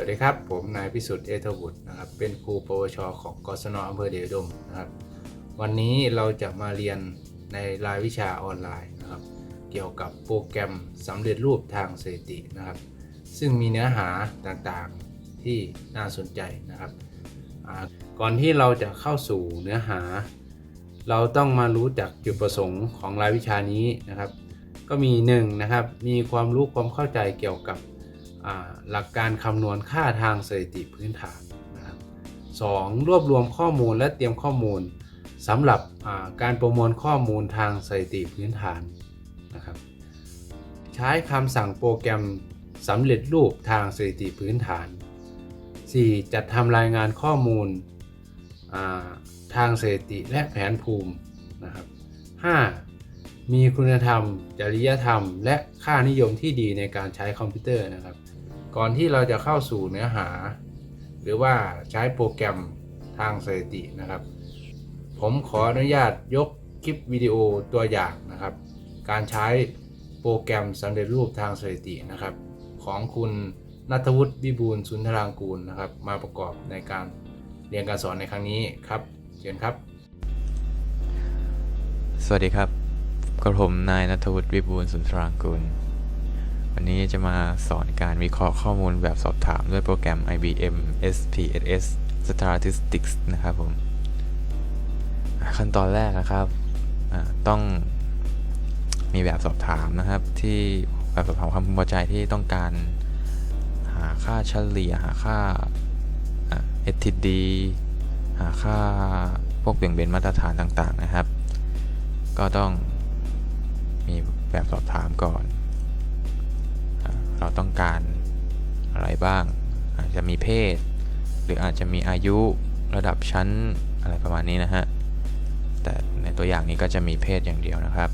วัสดีครับ ผมนายพิสุทธิ์เอทบุตรนะครับ เป็นครูปวช ของกศนอำเภอเดชอุดมนะครับ วันนี้เราจะมาเรียนในรายวิชาออนไลน์นะครับ เกี่ยวกับโปรแกรมสำเร็จรูปทางสถิตินะครับ ซึ่งมีเนื้อหาต่างๆที่น่าสนใจนะครับ ก่อนที่เราจะเข้าสู่เนื้อหา เราต้องมารู้จักจุดประสงค์ของรายวิชานี้นะครับ ก็มี1นงนะครับ มีความรู้ความเข้าใจเกี่ยวกับ หลักการคำนวณค่าทางสถิติพื้นฐานนะครับสองรวบรวมข้อมูลและเตรียมข้อมูลสำหรับการประมวลข้อมูลทางสถิติพื้นฐานนะครับ ใช้คำสั่งโปรแกรมสำเร็จรูปทางสถิติพื้นฐาน 4. จัดทำรายงานข้อมูลทางสถิติและแผนภูมินะครับ 5. มีคุณธรรม จริยธรรม และค่านิยมที่ดีในการใช้คอมพิวเตอร์นะครับ ก่อนที่เราจะเข้าสู่เนื้อหา หรือว่าใช้โปรแกรมทางสถิตินะครับ ผมขออนุญาตยกคลิปวิดีโอตัวอย่างนะครับ การใช้โปรแกรมสำเร็จรูปทางสถิตินะครับ ของคุณนัทวุฒิวิบูลสุนทรางกูลนะครับ มาประกอบในการเรียนการสอนในครั้งนี้ครับ เชิญครับ สวัสดีครับ กับผมนายนัทวุฒิวิบูลย์สุนทรางกูลวันนี้จะมาสอนการวิเคราะห์ข้อมูลแบบสอบถามด้วยโปรแกรม IBM SPSS Statistics นะครับผม ขั้นตอนแรกนะครับ ต้องมีแบบสอบถามนะครับ ที่แบบสอบถามความพึงพอใจที่ต้องการหาค่าเฉลี่ยหาค่า STD หาค่าพวกเบี่ยงเบนมาตรฐานต่างๆนะครับ ก็ต้อง แบบสอบถามก่อน เราต้องการอะไรบ้าง อาจจะมีเพศ หรืออาจจะมีอายุระดับชั้นอะไรประมาณนี้นะฮะ แต่ในตัวอย่างนี้ก็จะมีเพศอย่างเดียวนะครับ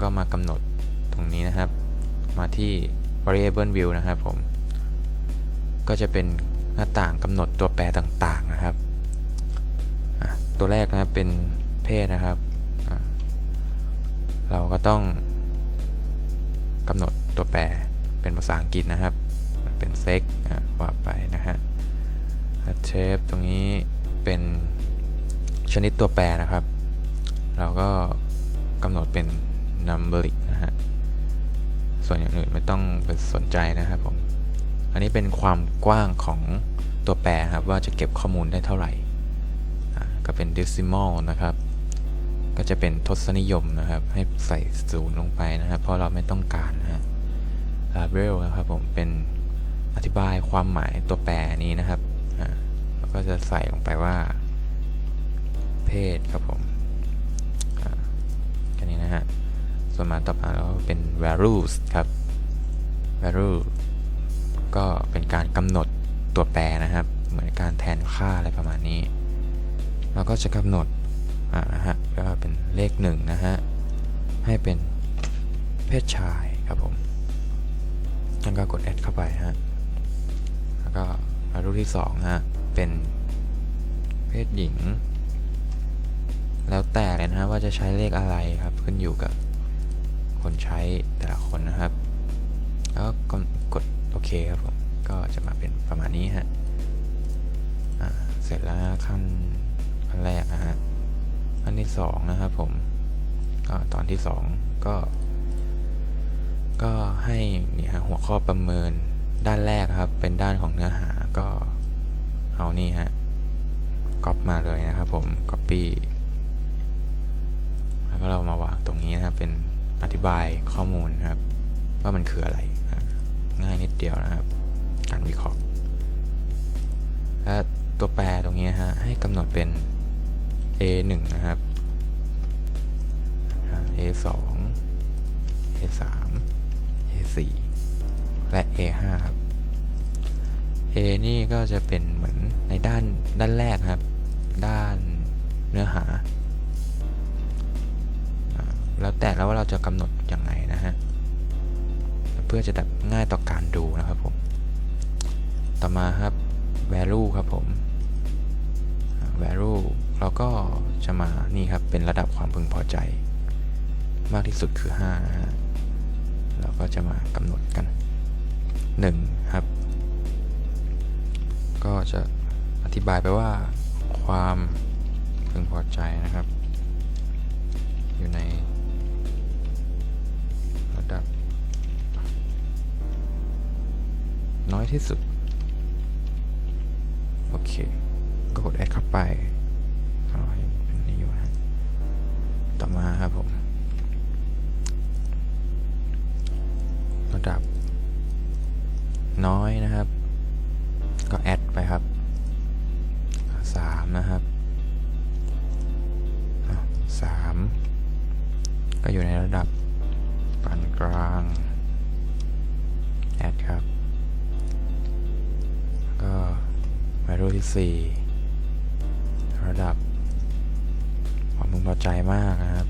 ก็มากำหนดตรงนี้นะครับ มาที่ variable view นะครับผม ก็จะเป็นหน้าต่างกำหนดตัวแปรต่างๆนะครับ ตัวแรกนะครับเป็นเพศนะครับ เราก็ต้องำหนดตัวแปรเป็นภาษาอังกฤษนะครับเป็นเซ็กว่าไปนะฮะเชฟตรงนี้เป็นชนิดตัวแปรนะครับ เราก็กำหนดเป็น numeric นะฮะ ส่วนอย่างอื่นไม่ต้องไปสนใจนะครับผม อันนี้เป็นความกว้างของตัวแปรครับ ว่าจะเก็บข้อมูลได้เท่าไหร่ ก็เป็น decimal นะครับ ก็จะเป็นทศนิยมนะครับ ให้ใส่ศูนย์ลงไปนะครับ เพราะเราไม่ต้องการนะฮะ label นะครับผมเป็นอธิบายความหมายตัวแปรนี้นะครับแล้วก็จะใส่ลงไปว่า เพศครับผมแค่นี้นะฮะ ส่วนมาต่อมาเราเป็น values ครับ value ก็เป็นการกำหนดตัวแปรนะครับ เหมือนการแทนค่าอะไรประมาณนี้ เราก็จะกำหนด เลขหนึ่งนะฮะ ให้เป็นเพศชายครับผมแล้วก็กด add เข้าไปฮะ แล้วก็มารูปที่2ฮะ เป็นเพศหญิง แล้วแต่เลยนะฮะว่าจะใช้เลขอะไรครับ ขึ้นอยู่กับคนใช้แต่ละคนนะครับ แล้วก็กดโอเคครับผม ก็จะมาเป็นประมาณนี้ฮะเสร็จแล้วขั้นขั้นแรกนะฮะ นที่สองนะครับผมก็ตอนที่สองก็ ก็ให้นี่ฮะหัวข้อประเมินด้านแรกครับ เป็นด้านของเนื้อหาก็เอานี่ฮะก๊อปมาเลยนะครับผม copy แล้วก็เรามาวางตรงนี้นะครับ เป็นอธิบายข้อมูลนะครับ ว่ามันคืออะไร ง่ายนิดเดียวนะครับ การวิเคราะห์และตัวแปรตรงนี้ฮะให้กำหนดเป็น a 1 นะครับอ่า a 2 a 3 a 4 และ a 5 ครับ a นี่ก็จะเป็นเหมือนในด้านด้านแรกครับ ด้านเนื้อหา แล้วแต่แล้วว่าเราจะกำหนดยังไงนะฮะ เพื่อจะแบบง่ายต่อการดูนะครับผม ต่อมาครับ value ครับผม value เราก็จะมานี่ครับเป็นระดับความพึงพอใจ มากที่สุดคือ5นะฮะเราก็จะมากำหนดกัน 1 ครับ ก็จะอธิบายไปว่าความพึงพอใจนะครับ อยู่ในระดับ น้อยที่สุด โอเค ก็กดแอ ระดับความพึงพอใจมากนะครับ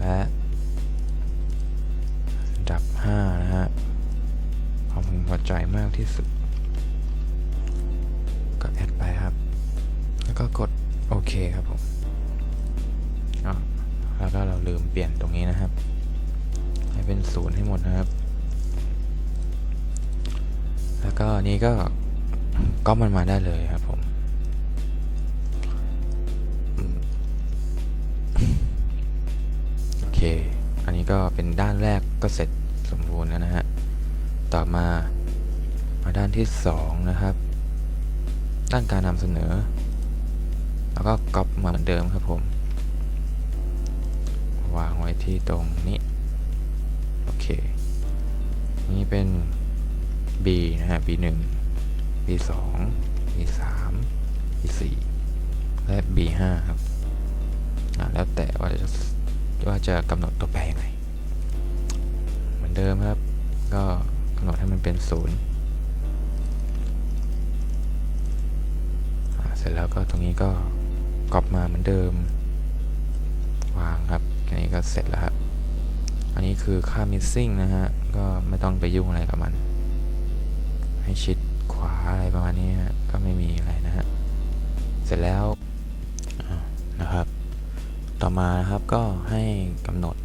และระดับ 5 นะฮะความพึงพอใจมากที่สุด ก็แอดไปครับ แล้วก็กดโอเคครับผมแล้วก็เราลืมเปลี่ยนตรงนี้นะครับ ให้เป็นศูนย์ให้หมดนะครับ แล้วก็นนี้ก็ก็มันมาได้เลยครับ ก็เป็นด้านแรกก็เสร็จสมบูรณ์แล้วนะฮะ ต่อมามาด้านที่สองนะครับ ด้านการนำเสนอ แล้วก็ก๊อปมาเหมือนเดิมครับผม วางไว้ที่ตรงนี้ โอเค นี่เป็น B นะฮะ B 1 B 2 B 3 B 4และ B 5ครับ แล้วแต่ว่าจะว่าจะกำหนดตัวแปรยังไง มือนเดิมครับ ก็กำหนดให้มันเป็นศูนย์เสร็จแล้วก็ตรงนี้ก็กรอบมาเหมือนเดิม วางครับอันนี้ก็เสร็จแล้วครับ อันนี้คือค่า missing นะฮะ ก็ไม่ต้องไปยุ่งอะไรกับมัน ให้ชิดขวาอะไรประมาณนี้ฮะ ก็ไม่มีอะไรนะฮะ เสร็จแล้วนะครับ ต่อมานะครับก็ให้กำหนด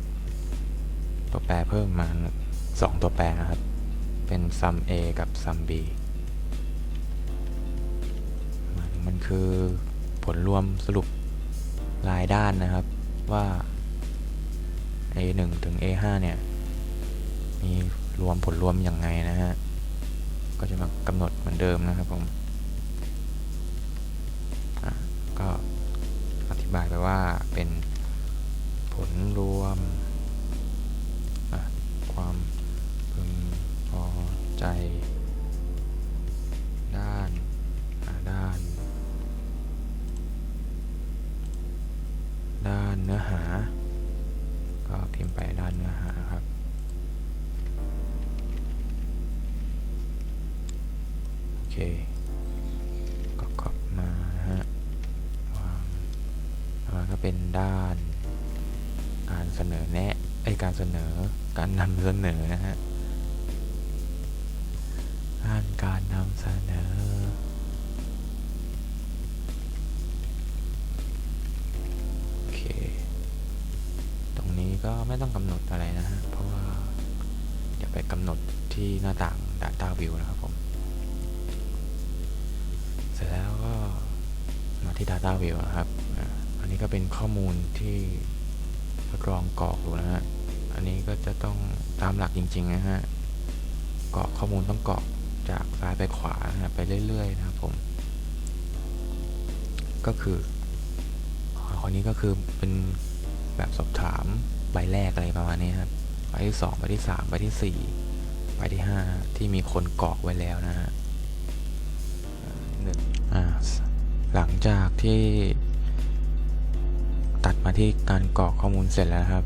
ตัวแปรเพิ่มมาสองตัวแปรนะครับ เป็น sum a กับ sum b มันคือผลรวมสรุปรายด้านนะครับว่า a 1ถึง a 5เนี่ย มีรวมผลรวมอยังไงนะฮะ ก็จะมากำหนดเหมือนเดิมนะครับผมก็อธิบายไปว่า ก็กลับมาฮะวางแล้วก็เป็นด้าน การเสนอแนะไอการเสนอการนำเสนอนะฮะด้านการนำเสนอโอเค ตรงนี้ก็ไม่ต้องกำหนดอะไรนะฮะ เพราะว่าอย่าไปกำหนดที่หน้าต่าง Data View นะครับผม ที่ Data View นะครับ อันนี้ก็เป็นข้อมูลที่ทดลองกรอกดูนะฮะ อันนี้ก็จะต้องตามหลักจริงๆนะฮะกรอกข้อมูลต้องกรอกจากซ้ายไปขวานะฮะไปเรื่อยๆนะครับผม ก็คือข้อนี้ก็คือเป็นแบบสอบถามใบแรกอะไรประมาณนี้ครับใบที่สองใบที่สามใบที่สี่ใบที่ห้าที่มีคนกรอกไว้แล้วนะฮะหนึ่งอ่า หลังจากที่ตัดมาที่การกรอกข้อมูลเสร็จแล้วครับ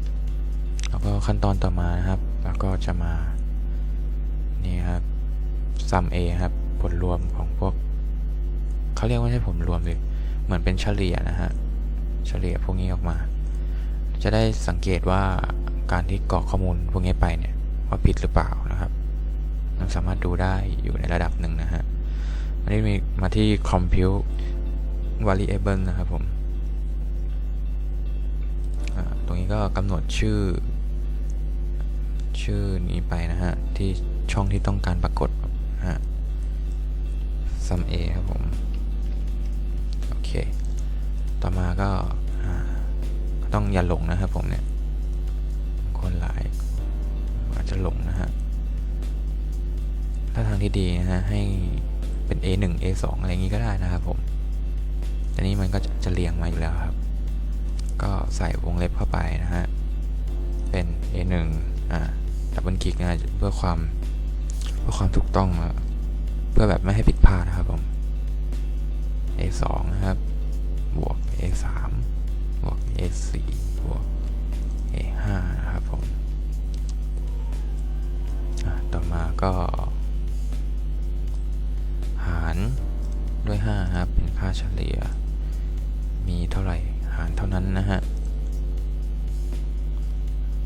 แล้วก็ขั้นตอนต่อมานะครับ แล้วก็จะมา นี่ครับ sum a ครับ ผลรวมของพวก เขาเรียกว่าไม่ใช่ผลรวมเลยเหมือนเป็นเฉลี่ยนะฮะ เฉลี่ยพวกนี้ออกมา จะได้สังเกตว่าการที่กรอกข้อมูลพวกนี้ไปเนี่ยว่าผิดหรือเปล่านะครับ มันสามารถดูได้อยู่ในระดับหนึ่งนะฮะอันนี้มีมาที่ compute variable นะครับผมตรงนี้ก็กำหนดชื่อ ชื่อนี้ไปนะฮะ ที่ช่องที่ต้องการปรากฏฮะซัมเอครับผม โอเค ต่อมาก็อ่าก็ต้องอย่าหลงนะครับผมเนี่ย คนหลายอาจจะหลงนะฮะ ถ้าทางที่ดีนะฮะ ให้เป็น A1 A2 อะไรอย่างนี้ก็ได้นะครับผม แต่นี้มันก็จะจะเรียงมาอยู่แล้วครับ ก็ใส่วงเล็บเข้าไปนะฮะ เป็น A1 อ่าดับเบิลคลิกนะเพื่อความเพื่อความถูกต้องเพื่อแบบไม่ให้ผิดพลาดนะครับผม A2 นะครับ บวก A3 บวก A4 บวก A5 นะครับผมอะต่อมาก็ หารด้วย 5 ครับ เป็นค่าเฉลี่ย มีเท่าไหร่หารเท่านั้นนะฮะ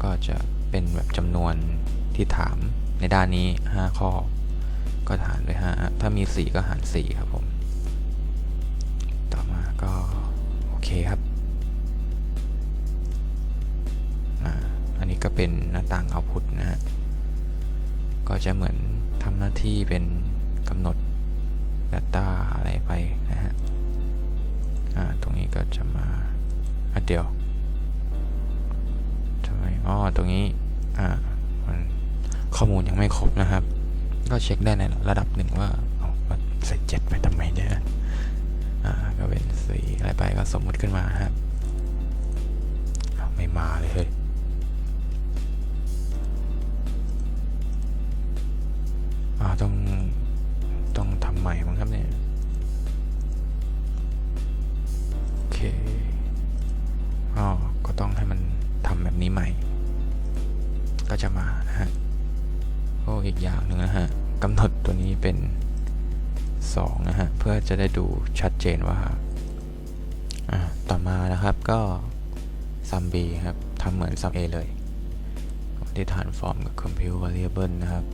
ก็จะเป็นแบบจำนวนที่ถามในด้านนี้ 5 ข้อ ก็หารด้วย5ถ้ามี 4 ก็หาร 4 ครับผม ต่อมาก็ โอเคครับอันนี้ก็เป็นหน้าต่างเอาพุทนะฮะ ก็จะเหมือนทำหน้าที่เป็นกำหนด Data อะไรไป อ่าตรงนี้ก็จะมาอะเดี๋ยวทำไมอ๋อตรงนี้อ่ามันข้อมูลยังไม่ครบนะครับ ก็เช็คได้ในระดับหนึ่งว่าเอามาใส่เจ็ดไปทำไมเนี่ยอ่าก็เป็นสีอะไรไปก็สมมุติขึ้นมานะครับไม่มาเลยเฮ้ย จะได้ดูชัดเจนว่าต่อมานะครับก็ซัม B ครับทำเหมือนซัม A เลยที่ฐานฟอร์มกับ compute variable นะครับ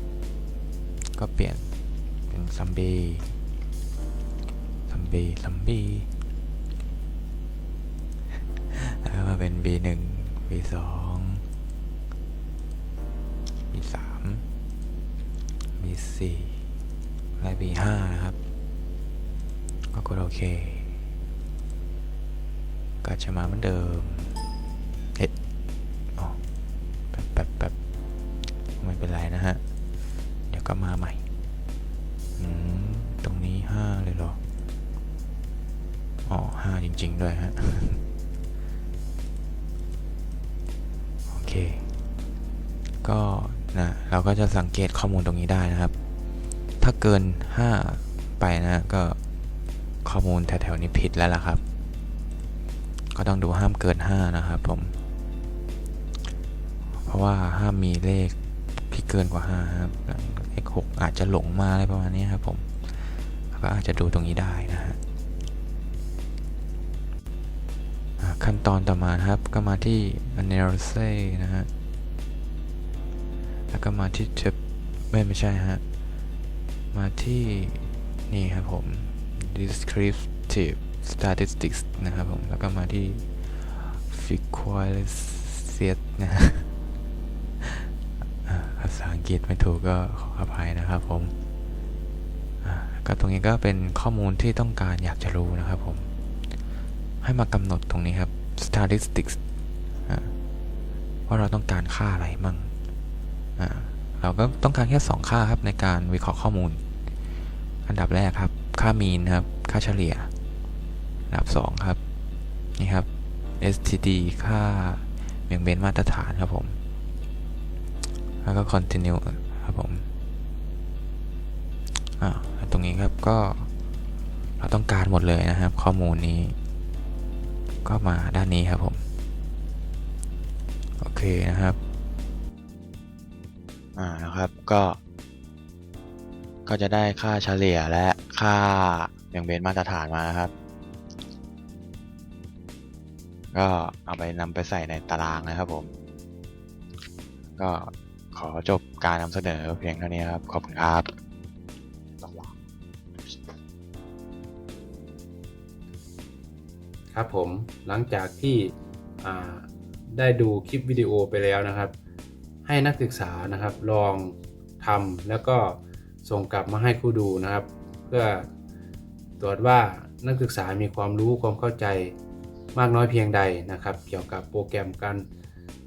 ก็เปลี่ยนเป็นซัม B ซัม B ซัม B แล้วก็มาเป็น B1 B2 B3 B4 และ B5 นะครับ ก็กดโอเค ก็จะมาเหมือนเดิมเอ๊ะอ๋อแป๊บแป๊บแป๊บไม่เป็นไรนะฮะ เดี๋ยวก็มาใหม่อืมตรงนี้ 5 เลยเหรอ อ๋อ5จริง ๆ ด้วยฮะ โอเค ก็นะเราก็จะสังเกตข้อมูลตรงนี้ได้นะครับ ถ้าเกิน 5 ไปนะก็ ข้อมูลแถวๆนี้ผิดแล้วล่ะครับ ก็ต้องดูห้ามเกิน 5 นะครับผม เพราะว่าห้ามมีเลขที่เกินกว่า 5 ครับเลข6อาจจะหลงมาอะไรประมาณนี้ครับผม ก็อาจจะดูตรงนี้ได้นะฮะขั้นตอนต่อมาครับก็มาที่ analysis นะฮะ แล้วก็มาที่ tab ไม่ไม่ใช่ฮะ มาที่นี่ครับผม descriptive statistics นะครับผม แล้วก็มาที่ frequency นะฮะอ่าภาษาอังกฤษไม่ถูกก็ขออภัยนะครับผมอ่าก็ตรงนี้ก็เป็นข้อมูลที่ต้องการอยากจะรู้นะครับผม ให้มากำหนดตรงนี้ครับ statistics อ่าว่าเราต้องการค่าอะไรมั่งอ่าเราก็ต้องการแค่ 2 ค่าครับในการวิเคราะห์ข้อมูล อันดับแรกครับ ค่ามีนครับ ค่าเฉลี่ยอันดับ 2 ครับ นี่ครับ STD ค่าเบี่ยงเบนมาตรฐานครับผม แล้วก็ continue ครับผมอ่าตรงนี้ครับก็เราต้องการหมดเลยนะครับ ข้อมูลนี้ ก็มาด้านนี้ครับผม โอเคนะครับ อ่านะครับก็ ก็จะได้ค่าเฉลี่ยและค่าเบี่ยงเบนมาตรฐานมานะครับ ก็เอาไปนำไปใส่ในตารางนะครับผม ก็ขอจบการนำเสนอเพียงเท่านี้ครับ ขอบคุณครับครับผมหลังจากที่ได้ดูคลิปวิดีโอไปแล้วนะครับ ให้นักศึกษานะครับลองทำแล้วก็ ส่งกลับมาให้ครูดูนะครับ เพื่อตรวจว่านักศึกษามีความรู้ความเข้าใจมากน้อยเพียงใดนะครับ เกี่ยวกับโปรแกรมการ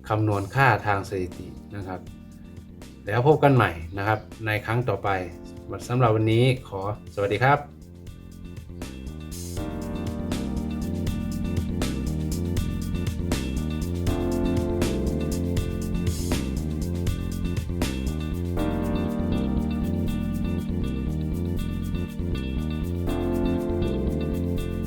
คำนวณค่าทางสถิตินะครับ แล้วพบกันใหม่นะครับในครั้งต่อไปสำหรับวันนี้ขอสวัสดีครับ